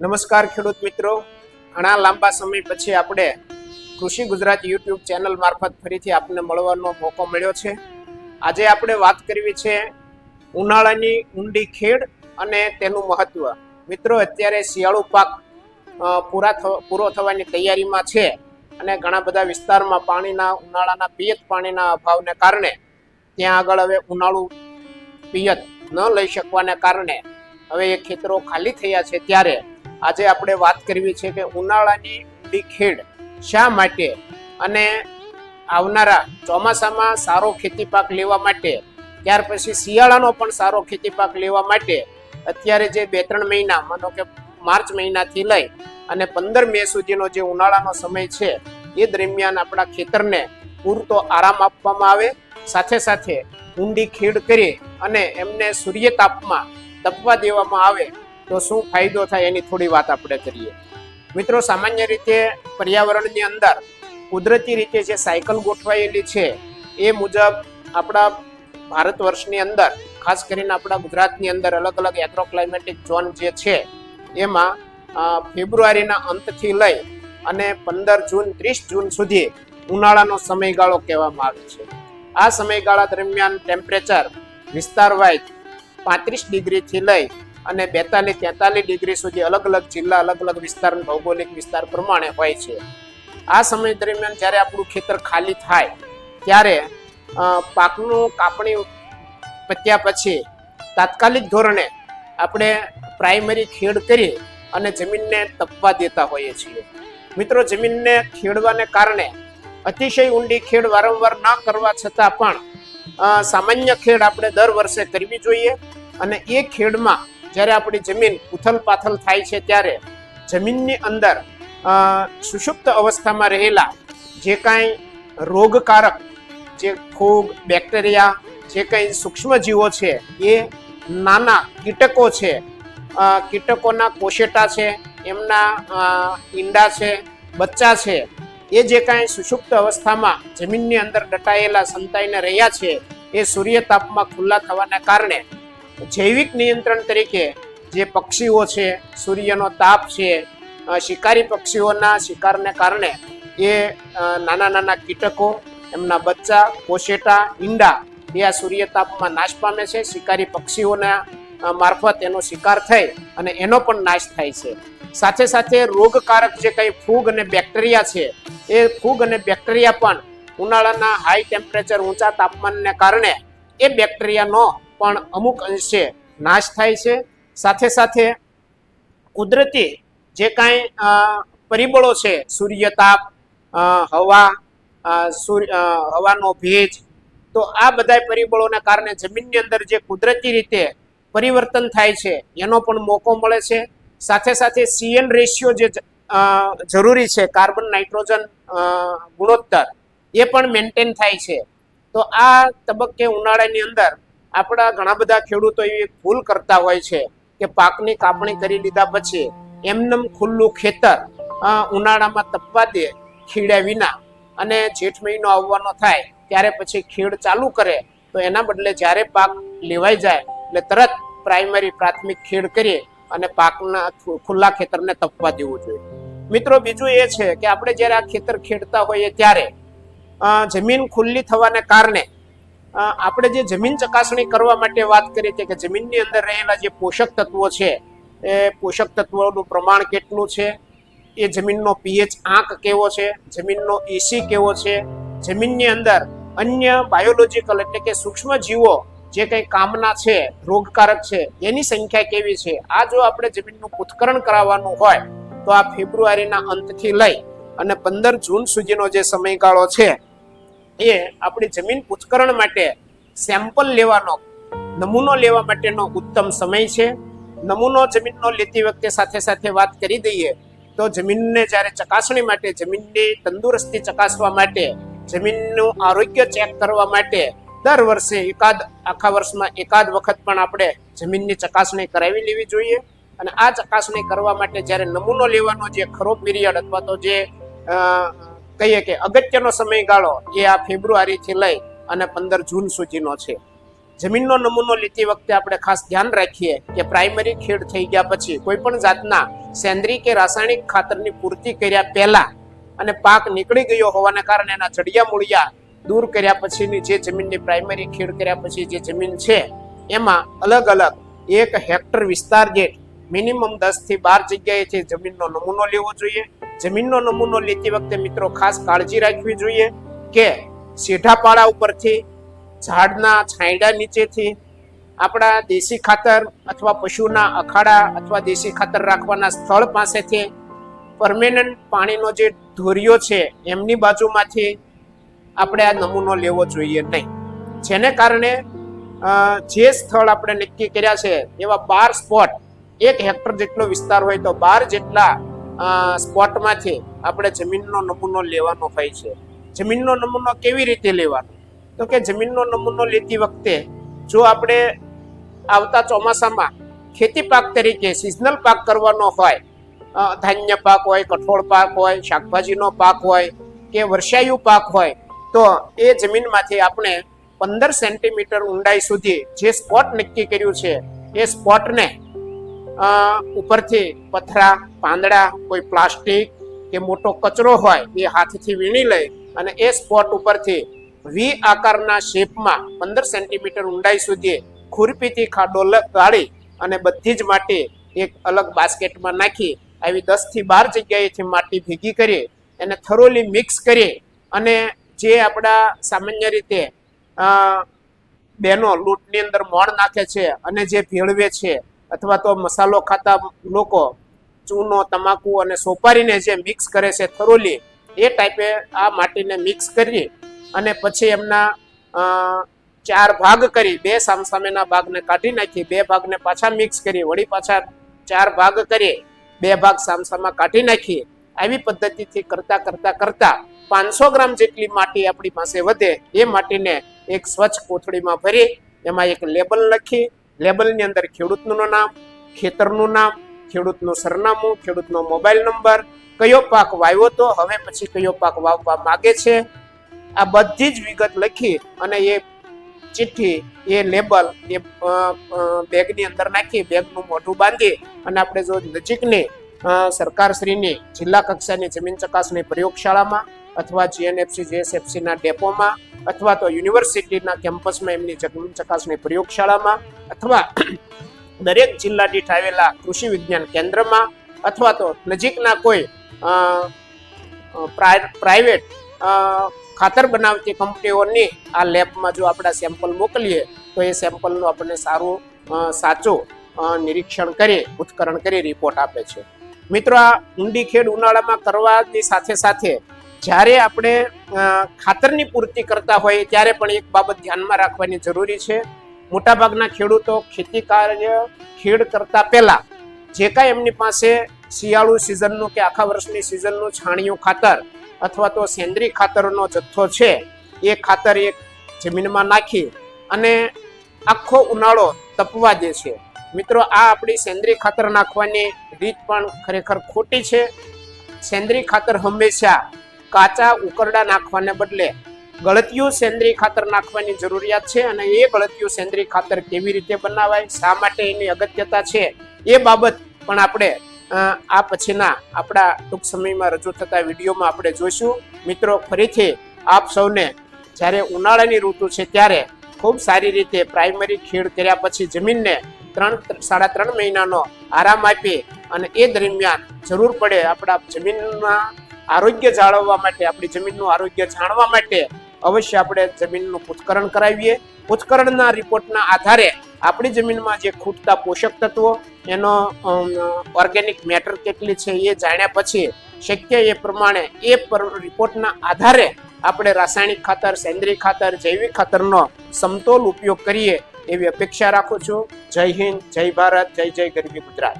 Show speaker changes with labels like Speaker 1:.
Speaker 1: નમસ્કાર ખેડૂત મિત્રો. ઘણા લાંબા સમય પછી આપણે કૃષિ ગુજરાત યુટ્યુબ ચેનલ મારફત ફરીથી આપને મળવાનો મોકો મળ્યો છે. આજે આપણે વાત કરવી છે ઉનાળાની ઊંડી ખેડ અને તેનું મહત્વ. મિત્રો, અત્યારે શિયાળુ પાક પૂરા પૂરો થવાની તૈયારીમાં છે અને ઘણા બધા વિસ્તારમાં પાણીના, ઉનાળાના પિયત પાણીના અભાવને કારણે ત્યાં આગળ હવે ઉનાળુ પિયત ન લઈ શકવાને કારણે હવે એ ખેતરો ખાલી થયા છે ત્યારે આજે આપણે વાત કરવી છે કે ઉનાળાની ઊંડી ખેડ શા માટે અને આવનારા ચોમાસામાં સારો ખેતી પાક લેવા માટે, ત્યાર પછી શિયાળાનો પણ સારો ખેતી પાક લેવા માટે અત્યારે જે બે ત્રણ મહિના, માનો કે માર્ચ મહિનાથી લઈ અને પંદર મે સુધીનો જે ઉનાળાનો સમય છે, એ દરમિયાન આપણા ખેતરને પૂરતો આરામ આપવામાં આવે. સાથે સાથે ઊંડી ખેડ કરી અને એમને સૂર્યતાપમાં તપવા દેવામાં આવે. તો શું ફાયદો થાય એની થોડી વાત આપણે કરીએ. મિત્રો, સામાન્ય રીતે પર્યાવરણની અંદર કુદરતી રીતે જે સાયકલ ગોઠવાયેલી છે, એ મુજબ આપણા ભારત વર્ષની અંદર, ખાસ કરીને આપણા ગુજરાતની અંદર અલગ અલગ એગ્રો ક્લાઇમેટિક ઝોન જે છે, એમાં ફેબ્રુઆરીના અંતથી લઈ અને પંદર જૂન, ત્રીસ જૂન સુધી ઉનાળાનો સમયગાળો કહેવામાં આવે છે. આ સમયગાળા દરમિયાન ટેમ્પરેચર વિસ્તાર વાઇઝ પાંત્રીસ ડિગ્રીથી લઈ અને બેતાલીસ તેતાલીસ ડિગ્રી સુધી અલગ અલગ જિલ્લા, અલગ અલગ વિસ્તાર ભૌગોલિક વિસ્તાર પ્રમાણે હોય છે. આ સમય દરમિયાન જ્યારે આપણું ખેતર ખાલી થાય, ત્યારે પાકનું કાપણી પત્યા પછી તાત્કાલિક ધોરણે આપણે પ્રાઇમરી ખેડ કરી અને જમીનને તપવા દેતા હોઈએ છીએ. મિત્રો, જમીનને ખેડવાને કારણે અતિશય ઊંડી ખેડ વારંવાર ન કરવા છતાં પણ સામાન્ય ખેડ આપણે દર વર્ષે કરવી જોઈએ અને એ ખેડમાં જ્યારે આપણી જમીન ઉથલ પાથલ થાય છે ત્યારે જમીનની અંદર સુષુપ્ત અવસ્થામાં રહેલા જે કાંઈ રોગકારક જે ફૂગ, બેક્ટેરિયા, જે કંઈ સૂક્ષ્મજીવો છે, એ નાના કીટકો છે. કીટકોના કોશેટા છે, એમના ઈંડા છે, બચ્ચા છે, એ જે કાંઈ સુષુપ્ત અવસ્થામાં જમીનની અંદર દટાયેલા સંતાઈને રહ્યા છે, એ સૂર્યતાપમાં ખુલ્લા થવાના કારણે જૈવિક નિયંત્રણ તરીકે જે પક્ષીઓ છે, સૂર્યનો તાપ છે શિકારી પક્ષીઓના શિકારને કારણે એ નાના નાના કીટકો, એમના બચ્ચા, કોશેટા, ઈંડા એ આ સૂર્યતાપમાં નાશ પામે છે. શિકારી પક્ષીઓના મારફત એનો શિકાર થઈ અને એનો પણ નાશ થાય છે. સાથે સાથે રોગકારક જે કંઈ ફૂગ અને બેક્ટેરિયા છે, એ ફૂગ અને બેક્ટેરિયા પણ ઉનાળાના હાઈ ટેમ્પરેચર ઊંચા તાપમાનને કારણે એ બેક્ટેરિયાનો પણ અમુક અંશે નાશ થાય છે. સાથે સાથે કુદરતી જે કાંઈ પરિબળો છે સૂર્યતાપ હવા સૂર્ય હવાનો ભેજ, તો આ બધા પરિબળોના કારણે જમીનની અંદર જે કુદરતી રીતે પરિવર્તન થાય છે, એનો પણ મોકો મળે છે. સાથે સાથે સીએન રેશિયો જે જરૂરી છે, કાર્બન, નાઇટ્રોજન ગુણોત્તર, એ પણ મેન્ટેન થાય છે. તો આ તબક્કે ઉનાળાની અંદર આપણા ઘણા બધા ખેડૂતો એવી ભૂલ કરતા હોય છે કે પાકની કાપણી કરી લીધા પછી એમનેમ ખુલ્લું ખેતર ઉનાળામાં તપવા દે ખીડ્યા વિના. અને જેઠ મહિનો આવવાનો થાય, ત્યારે પછી ખેડ ચાલુ કરે, તો એના બદલે જ્યારે પાક લેવાઈ જાય, એટલે તરત પ્રાઇમરી પ્રાથમિક ખેડ કરીએ અને પાકના ખુલ્લા ખેતરને તપવા દેવું જોઈએ. મિત્રો, બીજું એ છે કે આપણે જ્યારે આ ખેતર ખેડતા હોઈએ ત્યારે જમીન ખુલ્લી થવાને કારણે આપણે જે જમીન ચકાસણી કરવા માટે વાત કરીએ છીએ કે જમીનની અંદર રહેલા જે પોષક તત્વો છે, એ પોષક તત્વોનું પ્રમાણ કેટલું છે? એ જમીનનો પીએચ આંક કેવો છે? જમીનનો એસી કેવો છે? જમીનની અંદર અન્ય બાયોલોજીકલ એટલે કે સૂક્ષ્મ જીવો જે કંઈ કામના છે, રોગકારક છે, એની સંખ્યા કેવી છે? આ જો આપણે જમીનનું પૃથ્થકરણ કરાવવાનું હોય, તો આ ફેબ્રુઆરીના અંતથી લઈ અને પંદર જૂન સુધીનો જે સમયગાળો છે એ આપણી જમીન પૂછકરણ માટે સેમ્પલ લેવાનો, નમૂનો લેવા માટેનો ઉત્તમ સમય છે. નમૂનો જમીનનો લેતી વખતે સાથે સાથે વાત કરી દઈએ તો જમીનને જ્યારે ચકાસણી માટે, જમીનની તંદુરસ્તી ચકાસવા માટે, જમીનનું આરોગ્ય ચેક કરવા માટે દર વર્ષે એકાદ, આખા વર્ષમાં એકાદ વખત પણ આપણે જમીનની ચકાસણી કરાવી લેવી જોઈએ. અને આ ચકાસણી કરવા માટે જ્યારે નમૂનો લેવાનો જે ખરો પીરિયડ અથવા તો જે કહીએ કે અગત્યનો સમયગાળો એ આ ફેબ્રુઆરીથી લઈ અને પંદર જૂન સુધીનો છે. જમીનનો નમૂનો લેતી વખતે આપણે ખાસ ધ્યાન રાખીએ કે પ્રાઇમરી ખેડ થઈ ગયા પછી કોઈ પણ જાતના સેન્દ્રીય કે રાસાયણિક ખાતરની પૂર્તિ કર્યા પહેલા અને પાક નીકળી ગયો હોવાને કારણે એના જડિયા મૂળિયા દૂર કર્યા પછીની જે જમીનની પ્રાઇમરી ખેડ કર્યા પછી જે જમીન છે, એમાં અલગ અલગ એક હેક્ટર વિસ્તાર દીઠ મિનિમમ દસથી બાર જગ્યાએથી જમીનનો નમૂનો લેવો જોઈએ. જમીનનો નમૂનો લેતી વખતે મિત્રો ખાસ કાળજી રાખવી જોઈએ કે સીધા પાળા ઉપરથી ઝાડના છાંયડા નીચેથી આપણા દેશી ખાતર અથવા પશુના અખાડા અથવા દેશી ખાતર રાખવાના સ્થળ પાસેથી પરમેનન્ટ પાણીનો જે ધોરિયો છે, એમની બાજુમાંથી આપણે આ નમૂનો લેવો જોઈએ નહીં. જેને કારણે જે સ્થળ આપણે નક્કી કર્યા છે, એવા બાર સ્પોટ, એક હેક્ટર જેટલો વિસ્તાર હોય તો બાર જેટલા સ્પોટમાંથી આપણે જમીનનો નમૂનો લેવાનો હોય છે. જમીનનો નમૂનો કેવી રીતે લેવાનો? તો કે જમીનનો નમૂનો લેતી વખતે જો આપણે આવતા ચોમાસામાં ખેતી પાક તરીકે સિઝનલ પાક કરવાનો હોય ધાન્ય પાક હોય, કઠોળ પાક હોય, શાકભાજીનો પાક હોય કે વર્ષાયુ પાક હોય, તો એ જમીનમાંથી આપણે પંદર સેન્ટીમીટર ઊંડાઈ સુધી જે સ્પોટ નક્કી કર્યું છે, એ સ્પોટને ઉપરથી પથરા, પાંદડા, કોઈ પ્લાસ્ટિક કે મોટો કચરો હોય એ હાથથી વીણી લઈ અને એ સ્પોટ ઉપરથી વી આકારના શેપમાં પંદર સેન્ટીમીટર ઊંડાઈ સુધી ખુરપીથી ખાડો કાઢી અને બધી જ માટી એક અલગ બાસ્કેટમાં નાખી, આવી દસથી બાર જગ્યાએથી માટી ભેગી કરી એને થરોલી મિક્સ કરી અને જે આપણા સામાન્ય રીતે બહેનો લૂંટની અંદર મોણ નાખે છે અને જે ભેળવે છે અથવા તો મસાલો ખાતા લોકો ચૂનો, તમાકુ અને સોપારીને જે મિક્સ કરે છે થરોલી, એ ટાઈપે આ માટીને મિક્સ કરી અને પછી એમના ચાર ભાગ કરી, બે સામસામેના ભાગને કાઢી નાખી, બે ભાગને પાછા મિક્સ કરી, વળી પાછા ચાર ભાગ કરી, બે ભાગ સામસામા કાઢી નાખી. આવી પદ્ધતિથી કરતા કરતા કરતા પાંચસો ગ્રામ જેટલી માટી આપણી પાસે વધે, એ માટીને એક સ્વચ્છ કોથળીમાં ભરી, એમાં એક લેબલ લખી લેબલની અંદર ખેડૂતનું નામ, ખેતરનું નામ, ખેડૂતનું સરનામું, ખેડૂતનો મોબાઈલ નંબર, કયો પાક વાવ્યો તો હવે પછી કયો પાક વાવવા માગે છે, આ બધી જ વિગત લખી અને એ ચિઠ્ઠી, એ લેબલ, એ બેગની અંદર નાખી, બેગનું મોઢું બાંધી અને આપણે જો નજીકની સરકારશ્રીની, જિલ્લા કક્ષાની જમીન ચકાસણી પ્રયોગશાળામાં અથવા જીએનએફસી જીએસએફસીના ડેપોમાં અથવા તો યુનિવર્સિટીના કેમ્પસમાં એમની ચકાસણી પ્રયોગશાળામાં અથવા દરેક જિલ્લા દીઠ આવેલા કૃષિ વિજ્ઞાન કેન્દ્રમાં અથવા તો નજીકના કોઈ પ્રાઇવેટ ખાતર બનાવતી કંપનીઓની આ લેબમાં જો આપણા સેમ્પલ મોકલીએ, તો એ સેમ્પલનું આપણને સારું સાચું નિરીક્ષણ કરી, ઉત્કરણ કરી રિપોર્ટ આપે છે. મિત્રો, આ ઊંડી ખેડ ઉનાળામાં કરવાની સાથે સાથે જ્યારે આપણે ખાતરની પૂર્તિ કરતા હોઈએ ત્યારે પણ એક બાબત ધ્યાનમાં રાખવાની જરૂરી છે. મોટાભાગના ખેડૂતો ખેતી કાર્ય, ખેડ કરતા પહેલા જે કાંઈ એમની પાસે શિયાળુ સિઝનનું કે આખા વર્ષની સિઝનનું છાણિયું ખાતર અથવા તો સેન્દ્રીય ખાતરનો જથ્થો છે, એ ખાતર એક જમીનમાં નાખી અને આખો ઉનાળો તપવા દે છે. મિત્રો, આ આપણી સેન્દ્રીય ખાતર નાખવાની રીત પણ ખરેખર ખોટી છે. સેન્દ્રીય ખાતર હંમેશા કાચા ઉકરડા નાખવાને બદલે ગળતિયું સેન્દ્રીય ખાતર નાખવાની જરૂરિયાત છે અને એ ગળતિયું સેન્દ્રીય ખાતર કેવી રીતે બનાવાય, શા માટે એની અગત્યતા છે, એ બાબત પણ આપણે આ પછીના આપણા ટૂંક સમયમાં રજૂ થતા વિડીયોમાં આપણે જોઈશું. મિત્રો, ફરીથી આપ સૌને જ્યારે ઉનાળાની ઋતુ છે ત્યારે ખૂબ સારી રીતે પ્રાઇમરી ખેડ કર્યા પછી જમીનને ત્રણ, સાડા ત્રણ મહિનાનો આરામ આપી અને એ દરમિયાન જરૂર પડે આપણા જમીનના આરોગ્ય જાળવવા માટે, આપણી જમીનનું આરોગ્ય જાણવા માટે અવશ્ય આપણે જમીનનું ઉત્કરણ કરાવીએ. ઉત્કરણના રિપોર્ટના આધારે આપણી જમીનમાં જે ખૂટતા પોષક તત્વો, એનો ઓર્ગેનિક મેટર કેટલી છે એ જાણ્યા પછી શક્ય એ પ્રમાણે એ રિપોર્ટના આધારે આપણે રાસાયણિક ખાતર, સેન્દ્રીય ખાતર, જૈવિક ખાતરનો સમતોલ ઉપયોગ કરીએ એવી અપેક્ષા રાખું છું. જય હિન્દ, જય ભારત, જય જય ગરવી ગુજરાત.